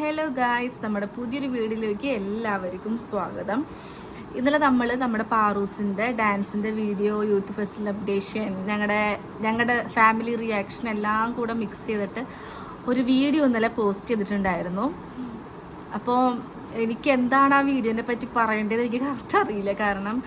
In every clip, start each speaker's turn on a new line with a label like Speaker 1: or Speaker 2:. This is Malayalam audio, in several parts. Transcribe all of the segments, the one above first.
Speaker 1: ഹലോ ഗായ്സ് നമ്മുടെ പുതിയൊരു വീഡിയോയിലേക്ക് എല്ലാവർക്കും സ്വാഗതം. ഇന്നലെ നമ്മൾ നമ്മുടെ പാറൂസിന്റെ ഡാൻസിന്റെ വീഡിയോ യൂത്ത് ഫെസ്റ്റിവൽ അപ്ഡേഷൻ ഞങ്ങളുടെ ഞങ്ങളുടെ ഫാമിലി റിയാക്ഷൻ എല്ലാം കൂടെ മിക്സ് ചെയ്തിട്ട് ഒരു വീഡിയോ ഇന്നലെ പോസ്റ്റ് ചെയ്തിട്ടുണ്ടായിരുന്നു. അപ്പോൾ എനിക്ക് എന്താണ് ആ വീഡിയോനെ പറ്റി പറയേണ്ടത് എനിക്ക് കറക്റ്റ് അറിയില്ല. കാരണം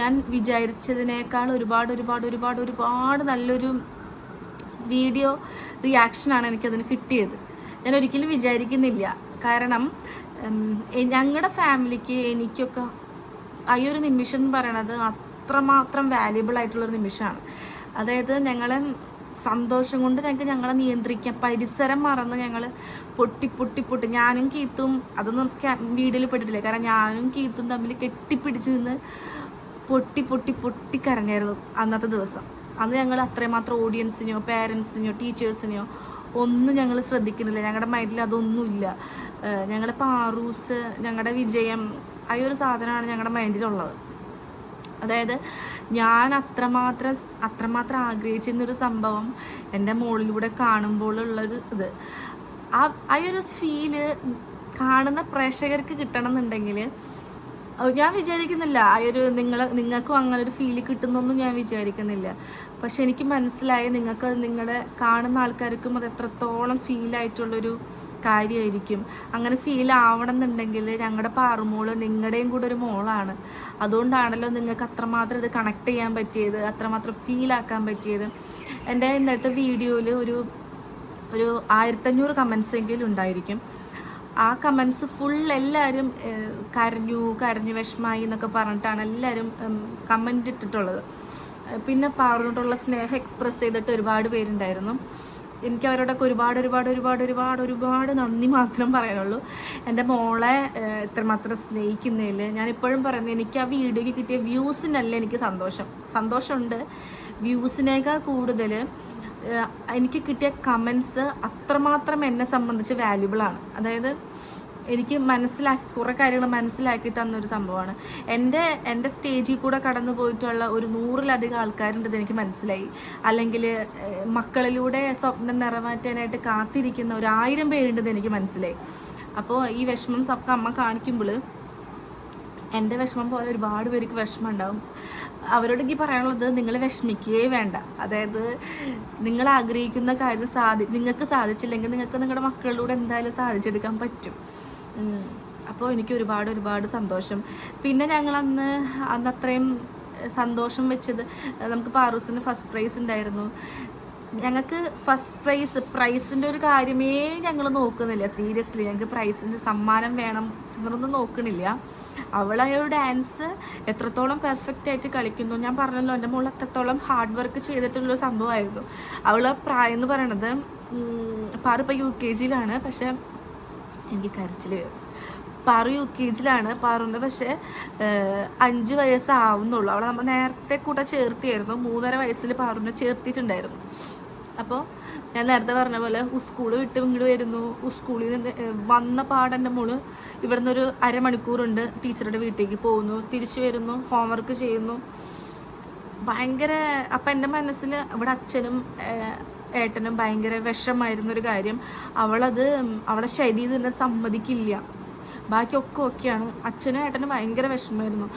Speaker 1: ഞാൻ വിചാരിച്ചതിനേക്കാൾ ഒരുപാട് ഒരുപാട് ഒരുപാട് ഒരുപാട് നല്ലൊരു വീഡിയോ റിയാക്ഷനാണ് എനിക്കതിന് കിട്ടിയത്. ഞാൻ ഒരിക്കലും വിചാരിക്കുന്നില്ല. കാരണം ഞങ്ങളുടെ ഫാമിലിക്ക് എനിക്കൊക്കെ ആ ഒരു നിമിഷം എന്ന് പറയണത് അത്രമാത്രം വാല്യുബിൾ ആയിട്ടുള്ളൊരു നിമിഷമാണ് അതായത് ഞങ്ങളെ സന്തോഷം കൊണ്ട് ഞങ്ങൾക്ക് ഞങ്ങളെ നിയന്ത്രിക്കാം പരിസരം മറന്ന് ഞങ്ങൾ പൊട്ടി പൊട്ടി പൊട്ടി. ഞാനും കീത്തും അതൊന്നും വീഡിയോയിൽ പെട്ടിട്ടില്ല. കാരണം ഞാനും കീത്തും തമ്മിൽ കെട്ടിപ്പിടിച്ച് നിന്ന് പൊട്ടി പൊട്ടി പൊട്ടി കരഞ്ഞായിരുന്നു അന്നത്തെ ദിവസം. അന്ന് ഞങ്ങൾ അത്രമാത്രം ഓഡിയൻസിനെയോ പേരൻസിനെയോ ടീച്ചേഴ്സിനെയോ ഒന്നും ഞങ്ങൾ ശ്രദ്ധിക്കുന്നില്ല. ഞങ്ങളുടെ മൈൻഡിൽ അതൊന്നുമില്ല. ഞങ്ങളുടെ പാറൂസ് ഞങ്ങളുടെ വിജയം ആ ഒരു സാധനമാണ് ഞങ്ങളുടെ മൈൻഡിലുള്ളത്. അതായത് ഞാൻ അത്രമാത്രം അത്രമാത്രം ആഗ്രഹിച്ചിരുന്നൊരു സംഭവം എന്റെ മുകളിലൂടെ കാണുമ്പോഴുള്ളൊരു ഇത്. ആ ആ ഒരു ഫീൽ കാണുന്ന പ്രേക്ഷകർക്ക് കിട്ടണം എന്നുണ്ടെങ്കിൽ ഞാൻ വിചാരിക്കുന്നില്ല. ആ ഒരു നിങ്ങൾ നിങ്ങൾക്കും അങ്ങനെ ഒരു ഫീൽ കിട്ടുന്നൊന്നും ഞാൻ വിചാരിക്കുന്നില്ല. പക്ഷെ എനിക്ക് മനസ്സിലായി നിങ്ങൾക്ക് നിങ്ങളുടെ കാണുന്ന ആൾക്കാർക്കും അത് എത്രത്തോളം ഫീലായിട്ടുള്ളൊരു കാര്യമായിരിക്കും അങ്ങനെ ഫീൽ ആവണം എന്നുണ്ടെങ്കിൽ ഞങ്ങളുടെ പാറുമോൾ നിങ്ങളുടെയും കൂടെ ഒരു മോളാണ്. അതുകൊണ്ടാണല്ലോ നിങ്ങൾക്ക് അത്രമാത്രം ഇത് കണക്ട് ചെയ്യാൻ പറ്റിയത് അത്രമാത്രം ഫീൽ ആക്കാൻ പറ്റിയത്. എന്റെ ഇന്നത്തെ വീഡിയോയിൽ ഒരു ഒരു ആയിരത്തഞ്ഞൂറ് കമൻസ് എങ്കിലും ഉണ്ടായിരിക്കും. ആ കമൻസ് ഫുൾ എല്ലാവരും കരഞ്ഞു കരഞ്ഞു വിഷമായി എന്നൊക്കെ പറഞ്ഞിട്ടാണ് എല്ലാവരും കമന്റ് ഇട്ടിട്ടുള്ളത്. പിന്നെ പറഞ്ഞിട്ടുള്ള സ്നേഹം എക്സ്പ്രസ് ചെയ്തിട്ട് ഒരുപാട് പേരുണ്ടായിരുന്നു. എനിക്ക് അവരോടൊക്കെ ഒരുപാട് ഒരുപാട് ഒരുപാട് ഒരുപാട് ഒരുപാട് നന്ദി മാത്രം പറയാനുള്ളൂ. എന്റെ മോളെ ഇത്രമാത്രം സ്നേഹിക്കുന്നതിൽ ഞാൻ ഇപ്പോഴും പറയുന്നത് എനിക്ക് ആ വീഡിയോയ്ക്ക് കിട്ടിയ വ്യൂസിനല്ല എനിക്ക് സന്തോഷം. സന്തോഷമുണ്ട്. വ്യൂസിനേക്കാൾ കൂടുതൽ എനിക്ക് കിട്ടിയ കമൻസ് അത്രമാത്രം എന്നെ സംബന്ധിച്ച് വാല്യുബിളാണ് അതായത് എനിക്ക് മനസ്സിലാക്കി കുറേ കാര്യങ്ങൾ മനസ്സിലാക്കി തന്നൊരു സംഭവമാണ്. എന്റെ എന്റെ സ്റ്റേജിൽ കൂടെ കടന്നു പോയിട്ടുള്ള ഒരു നൂറിലധികം ആൾക്കാരുണ്ടെന്ന് എനിക്ക് മനസ്സിലായി. അല്ലെങ്കിൽ മക്കളിലൂടെ സ്വപ്നം നിറമാറ്റാനായിട്ട് കാത്തിരിക്കുന്ന ഒരു ആയിരം പേരുണ്ടെന്ന് എനിക്ക് മനസ്സിലായി. അപ്പോൾ ഈ വിഷമം സബ്ക്ക് അമ്മ കാണിക്കുമ്പോൾ എന്റെ വിഷമം പോലെ ഒരുപാട് പേർക്ക് വിഷമം ഉണ്ടാവും അവരോട് എനിക്ക് പറയാനുള്ളത് നിങ്ങൾ വിഷമിക്കുകയേ വേണ്ട. അതായത് നിങ്ങൾ ആഗ്രഹിക്കുന്ന കാര്യം സാധി നിങ്ങൾക്ക് സാധിച്ചില്ലെങ്കിൽ നിങ്ങൾക്ക് നിങ്ങളുടെ മക്കളിലൂടെ എന്തായാലും സാധിച്ചെടുക്കാൻ പറ്റും. അപ്പോൾ എനിക്ക് ഒരുപാട് ഒരുപാട് സന്തോഷം. പിന്നെ ഞങ്ങൾ അന്ന് അന്ന് അത്രയും സന്തോഷം വെച്ചത് നമുക്ക് പാറൂസിന് ഫസ്റ്റ് പ്രൈസ് ഉണ്ടായിരുന്നു. ഞങ്ങൾക്ക് ഫസ്റ്റ് പ്രൈസ് പ്രൈസിന്റെ ഒരു കാര്യമേ ഞങ്ങൾ നോക്കുന്നില്ല. സീരിയസ്ലി ഞങ്ങൾക്ക് പ്രൈസിന്റെ സമ്മാനം വേണം എന്നൊന്നും നോക്കണില്ല. അവളെ ഒരു ഡാൻസ് എത്രത്തോളം പെർഫെക്റ്റ് ആയിട്ട് കളിക്കുന്നു. ഞാൻ പറഞ്ഞല്ലോ എന്റെ മോൾ എത്രത്തോളം ഹാർഡ് വർക്ക് ചെയ്തിട്ടുള്ളൊരു സംഭവമായിരുന്നു. അവൾ പ്രായം എന്ന് പറയണത് പാറിപ്പോൾ യു കെ ജിയിലാണ് പക്ഷെ എനിക്ക് കരച്ചിൽ വരും. പാറു യു കെ ജിയിലാണ് പാറുവിന്റെ പക്ഷേ അഞ്ച് വയസ്സാവുന്നുള്ളൂ. അവളെ നമ്മൾ നേരത്തെ കൂടെ ചേർത്തിയായിരുന്നു. മൂന്നര വയസ്സിൽ പാറുവിനെ ചേർത്തിട്ടുണ്ടായിരുന്നു അപ്പോൾ ഞാൻ നേരത്തെ പറഞ്ഞ പോലെ സ്കൂൾ വിട്ട് ഇങ്ങോട്ട് വരുന്നു. സ്കൂളിൽ നിന്ന് വന്ന പാടെന്റെ മോൾ ഇവിടുന്ന് ഒരു അരമണിക്കൂറുണ്ട് ടീച്ചറുടെ വീട്ടിലേക്ക് പോകുന്നു. തിരിച്ചു വരുന്നു ഹോംവർക്ക് ചെയ്യുന്നു. ഭയങ്കര അപ്പം എന്റെ മനസ്സിൽ ഇവിടെ അച്ഛനും ഏട്ടനും ഭയങ്കര വിഷമായിരുന്നൊരു കാര്യം. അവളത് അവളെ ശരീരം സമ്മതിക്കില്ല. ബാക്കിയൊക്കെ ഓക്കെയാണ്. അച്ഛനും ഏട്ടനും ഭയങ്കര വിഷമമായിരുന്നു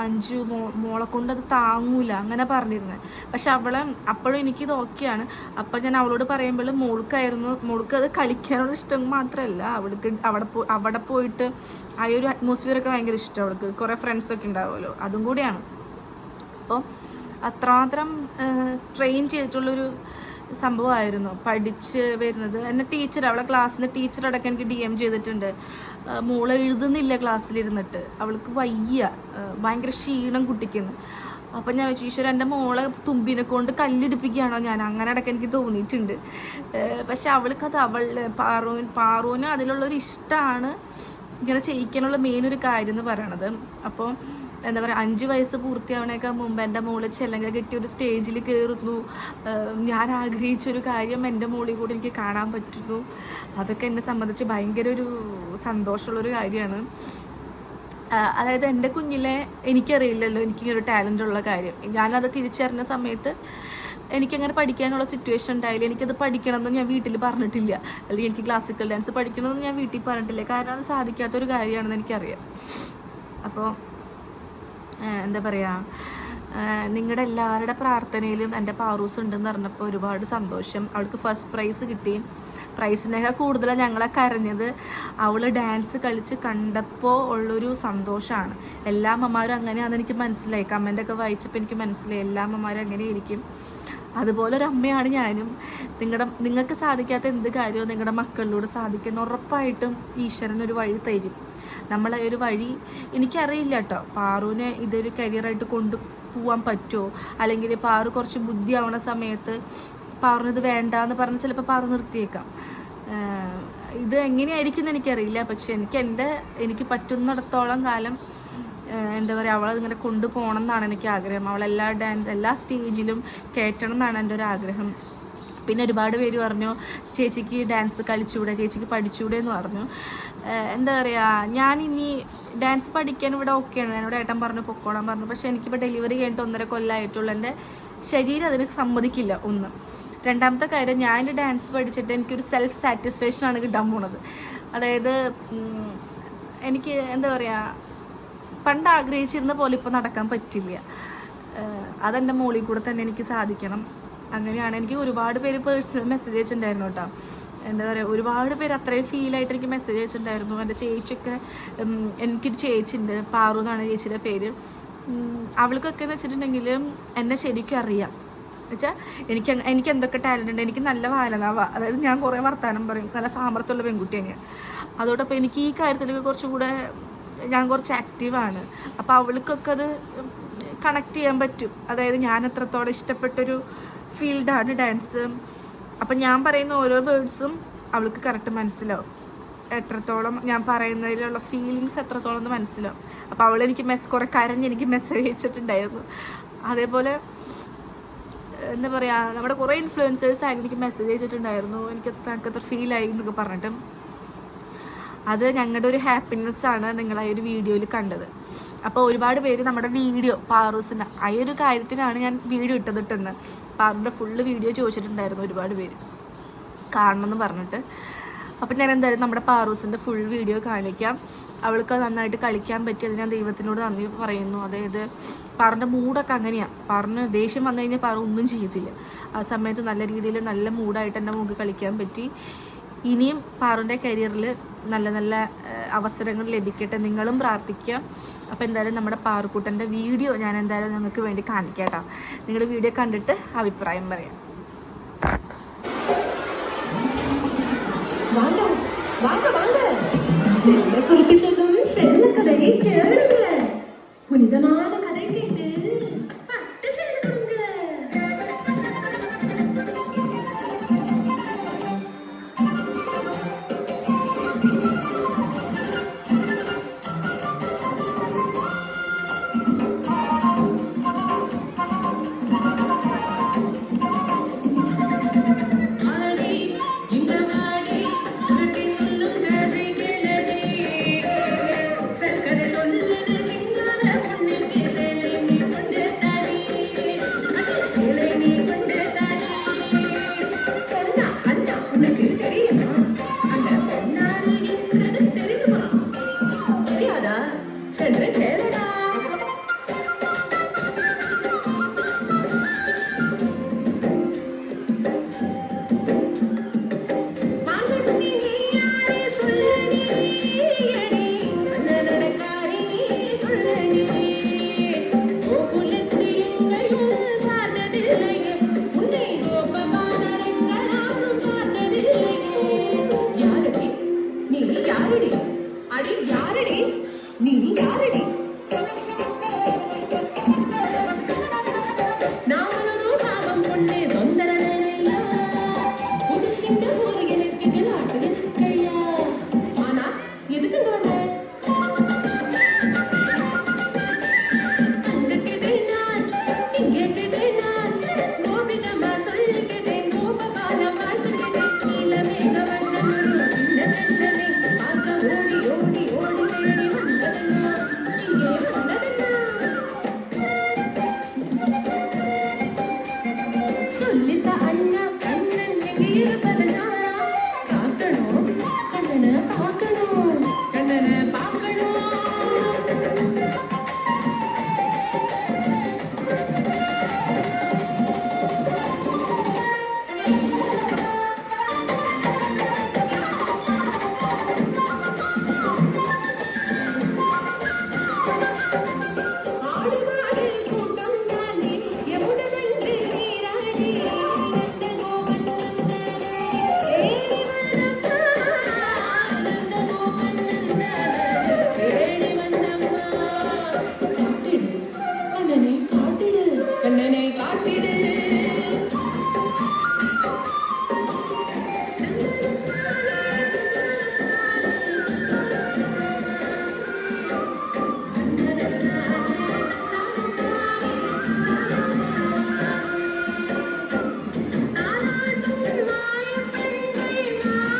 Speaker 1: അഞ്ചു മോ മോളെ കൊണ്ട് അത് താങ്ങൂല അങ്ങനെ പറഞ്ഞിരുന്നത് പക്ഷെ അവളെ അപ്പോഴും എനിക്കിത് ഓക്കെയാണ്. അപ്പം ഞാൻ അവളോട് പറയുമ്പോൾ മോൾക്കായിരുന്നു മോൾക്ക് അത് കളിക്കാനുള്ള ഇഷ്ടം മാത്രമല്ല അവൾക്ക് അവിടെ പോ അവിടെ പോയിട്ട് ആ ഒരു അറ്റ്മോസ്ഫിയറൊക്കെ ഭയങ്കര ഇഷ്ടം അവൾക്ക്. കുറേ ഫ്രണ്ട്സൊക്കെ ഉണ്ടാവുമല്ലോ. അതും കൂടിയാണ്. അപ്പോൾ അത്രമാത്രം സ്ട്രെയിൻ ചെയ്തിട്ടുള്ളൊരു സംഭവമായിരുന്നു പഠിച്ച് വരുന്നത്. എന്നെ ടീച്ചർ അവളെ ക്ലാസ്സിൽ ടീച്ചർ അടക്കം എനിക്ക് ഡി എം ചെയ്തിട്ടുണ്ട്. മോളെ എഴുതുന്നില്ല ക്ലാസ്സിലിരുന്നിട്ട് അവൾക്ക് വയ്യ. ഭയങ്കര ക്ഷീണം കുട്ടിക്കുന്നു. അപ്പം ഞാൻ വെച്ചു ഈശ്വരൻ എന്റെ മോളെ തുമ്പിനെ കൊണ്ട് കല്ലിടിപ്പിക്കുകയാണോ ഞാൻ? അങ്ങനെ അടക്കം എനിക്ക് തോന്നിയിട്ടുണ്ട്. പക്ഷെ അവൾക്കത് അവൾ പാറൂൻ പാറൂന് അതിലുള്ളൊരു ഇഷ്ടമാണ് ഇങ്ങനെ ചെയ്യിക്കാനുള്ള മെയിൻ ഒരു കാര്യം എന്ന് പറയണത്. അപ്പോൾ എന്താ പറയുക അഞ്ച് വയസ്സ് പൂർത്തിയാവണേക്കാൾ മുമ്പ് എന്റെ മോൾ ചെല്ലങ്കര കിട്ടിയ ഒരു സ്റ്റേജിൽ കയറുന്നു ഞാൻ ആഗ്രഹിച്ചൊരു കാര്യം എന്റെ മോളിൽ കൂടി എനിക്ക് കാണാൻ പറ്റുന്നു. അതൊക്കെ എന്നെ സംബന്ധിച്ച് ഭയങ്കര ഒരു സന്തോഷമുള്ളൊരു കാര്യമാണ്. അതായത് എന്റെ കുഞ്ഞിലെ എനിക്കറിയില്ലല്ലോ എനിക്കിങ്ങനൊരു ടാലന്റ് ഉള്ള കാര്യം. ഞാനത് തിരിച്ചറിഞ്ഞ സമയത്ത് എനിക്കങ്ങനെ പഠിക്കാനുള്ള സിറ്റുവേഷൻ ഉണ്ടായില്ല. എനിക്കത് പഠിക്കണമെന്ന് ഞാൻ വീട്ടിൽ പറഞ്ഞിട്ടില്ല. അല്ലെങ്കിൽ എനിക്ക് ക്ലാസിക്കൽ ഡാൻസ് പഠിക്കണമെന്ന് ഞാൻ വീട്ടിൽ പറഞ്ഞിട്ടില്ല. കാരണം അത് സാധിക്കാത്തൊരു കാര്യമാണെന്ന് എനിക്കറിയാം. അപ്പോൾ എന്താ പറയുക നിങ്ങളുടെ എല്ലാവരുടെ പ്രാർത്ഥനയിലും എന്റെ പാറൂസ് ഉണ്ടെന്ന് പറഞ്ഞപ്പോൾ ഒരുപാട് സന്തോഷം. അവൾക്ക് ഫസ്റ്റ് പ്രൈസ് കിട്ടി. പ്രൈസിനൊക്കെ കൂടുതൽ ഞങ്ങളെ കരഞ്ഞത്. അവൾ ഡാൻസ് കളിച്ച് കണ്ടപ്പോൾ ഉള്ളൊരു സന്തോഷമാണ് എല്ലാ അമ്മമാരും അങ്ങനെയാണെന്ന് എനിക്ക് മനസ്സിലായി. കമന്റൊക്കെ വായിച്ചപ്പോൾ എനിക്ക് മനസ്സിലായി. എല്ലാ അമ്മമാരും അങ്ങനെയായിരിക്കും. അതുപോലെ ഒരു അമ്മയാണ് ഞാനും. നിങ്ങളുടെ നിങ്ങൾക്ക് സാധിക്കാത്ത എന്ത് കാര്യവും നിങ്ങളുടെ മക്കളിലൂടെ സാധിക്കുന്ന ഉറപ്പായിട്ടും ഈശ്വരൻ ഒരു വഴി തരും. നമ്മളെ ഒരു വഴി എനിക്കറിയില്ല കേട്ടോ. പാറുവിനെ ഇതൊരു കരിയറായിട്ട് കൊണ്ടു പോവാൻ പറ്റുമോ അല്ലെങ്കിൽ പാറു കുറച്ച് ബുദ്ധി ആവണ സമയത്ത് ഇത് വേണ്ട എന്ന് പറഞ്ഞ് ചിലപ്പോൾ പാറു നിർത്തിയേക്കാം. ഇത് എങ്ങനെയായിരിക്കും എന്ന് എനിക്കറിയില്ല. പക്ഷെ എനിക്ക് എന്റെ എനിക്ക് പറ്റുന്നിടത്തോളം കാലം എന്താ പറയുക അവളതിങ്ങനെ കൊണ്ടുപോകണം എന്നാണ് എനിക്ക് ആഗ്രഹം. അവളെല്ലാ ഡാൻസ് എല്ലാ സ്റ്റേജിലും കയറ്റണം എന്നാണ് എന്റെ ഒരു ആഗ്രഹം. പിന്നെ ഒരുപാട് പേര് പറഞ്ഞു ചേച്ചിക്ക് ഡാൻസ് കളിച്ചൂടെ ചേച്ചിക്ക് പഠിച്ചൂടെ എന്ന് പറഞ്ഞു. എന്താ പറയുക ഇനി ഡാൻസ് പഠിക്കാൻ ഇവിടെ ഓക്കെയാണ് എന്നോട് ഏട്ടൻ പറഞ്ഞു പൊക്കോളാൻ പറഞ്ഞു. പക്ഷെ എനിക്കിപ്പോൾ ഡെലിവറി കഴിഞ്ഞിട്ട് ഒന്നര കൊല്ലമായിട്ടുള്ളൂ എന്റെ ശരീരം അതിന് സമ്മതിക്കില്ല ഒന്ന്. രണ്ടാമത്തെ കാര്യം ഞാൻ ഡാൻസ് പഠിച്ചിട്ട് എനിക്കൊരു സെൽഫ് സാറ്റിസ്ഫാക്ഷൻ ആണ് കിട്ടാൻ പോണത്. അതായത് എനിക്ക് എന്താ പറയുക പണ്ട് ആഗ്രഹിച്ചിരുന്ന പോലെ ഇപ്പോൾ നടക്കാൻ പറ്റില്ല. അതെന്റെ മോളിൽ കൂടെ തന്നെ എനിക്ക് സാധിക്കണം. അങ്ങനെയാണ്. എനിക്ക് ഒരുപാട് പേര് പേഴ്സണൽ മെസ്സേജ് അയച്ചിട്ടുണ്ടായിരുന്നു കേട്ടോ. എന്താ പറയുക ഒരുപാട് പേര് അത്രയും ഫീലായിട്ട് എനിക്ക് മെസ്സേജ് അയച്ചിട്ടുണ്ടായിരുന്നു. എന്റെ ചേച്ചിയൊക്കെ എനിക്കൊരു ചേച്ചിയുണ്ട്. പാറു എന്നാണ് ചേച്ചിയുടെ പേര്. അവൾക്കൊക്കെ എന്ന് വെച്ചിട്ടുണ്ടെങ്കിൽ എന്നെ ശരിക്കും അറിയാം. എന്നുവെച്ചാൽ എനിക്ക് എനിക്ക് എന്തൊക്കെ ടാലന്റ് ഉണ്ട് എനിക്ക് നല്ല വായനവാ അതായത് ഞാൻ കുറേ വർത്തമാനം പറയും. നല്ല സാമർത്ഥ്യമുള്ള പെൺകുട്ടി തന്നെയാണ് അതോടൊപ്പം എനിക്ക് ഈ കാര്യത്തിലൊക്കെ കുറച്ചും കൂടെ ഞാൻ കുറച്ച് ആക്റ്റീവാണ് അപ്പോൾ അവൾക്കൊക്കെ അത് കണക്ട് ചെയ്യാൻ പറ്റും. അതായത് ഞാൻ എത്രത്തോളം ഇഷ്ടപ്പെട്ടൊരു ഫീൽഡാണ് ഡാൻസ് അപ്പം ഞാൻ പറയുന്ന ഓരോ വേർഡ്സും അവൾക്ക് കറക്റ്റ് മനസ്സിലാവും. എത്രത്തോളം ഞാൻ പറയുന്നതിലുള്ള ഫീലിങ്സ് എത്രത്തോളം എന്ന് മനസ്സിലാവും. അപ്പോൾ അവൾ എനിക്ക് മെസ് കുറേ കരഞ്ഞ് എനിക്ക് മെസ്സേജ് അയച്ചിട്ടുണ്ടായിരുന്നു. അതേപോലെ എന്താ പറയുക നമ്മുടെ കുറേ ഇൻഫ്ലുവൻസേഴ്സ് ആയിരുന്നു എനിക്ക് മെസ്സേജ് അയച്ചിട്ടുണ്ടായിരുന്നു. എനിക്ക് എനിക്കത്ര ഫീലായി എന്നൊക്കെ പറഞ്ഞിട്ട്. അത് ഞങ്ങളുടെ ഒരു ഹാപ്പിനെസ് ആണ് നിങ്ങൾ ആ ഒരു വീഡിയോയിൽ കണ്ടത്. അപ്പോൾ ഒരുപാട് പേര് നമ്മുടെ വീഡിയോ പാറൂസിന്റെ ആ ഒരു കാര്യത്തിനാണ് ഞാൻ വീഡിയോ ഇട്ടതിട്ടെന്ന് ഇട്ടെന്ന് ഫുള്ള് വീഡിയോ ചോദിച്ചിട്ടുണ്ടായിരുന്നു ഒരുപാട് പേര്. കാണണം എന്ന് പറഞ്ഞിട്ട്. അപ്പം ഞാൻ എന്തായാലും നമ്മുടെ പാറൂസിന്റെ ഫുൾ വീഡിയോ കാണിക്കാം. അവൾക്ക് നന്നായിട്ട് കളിക്കാൻ പറ്റിയത് ഞാൻ ദൈവത്തിനോട് നന്ദി പറയുന്നു. അതായത് പാറിന്റെ മൂഡൊക്കെ അങ്ങനെയാണ് പാറിന് ദേഷ്യം വന്നു കഴിഞ്ഞാൽ പാറ ഒന്നും ചെയ്യത്തില്ല. ആ സമയത്ത് നല്ല രീതിയിൽ നല്ല മൂഡായിട്ട് എന്റെ മുമ്പ് കളിക്കാൻ പറ്റി. ഇനിയും പാറുൻ്റെ കരിയറിൽ നല്ല നല്ല ഏഹ്, അവസരങ്ങൾ ലഭിക്കട്ടെ നിങ്ങളും പ്രാർത്ഥിക്കുക അപ്പോൾ എന്തായാലും നമ്മുടെ പാറുക്കുട്ടൻ്റെ വീഡിയോ ഞാൻ എന്തായാലും നിങ്ങൾക്ക് വേണ്ടി കാണിക്കാം കേട്ടോ നിങ്ങൾ വീഡിയോ കണ്ടിട്ട് അഭിപ്രായം പറയാം
Speaker 2: வாங்க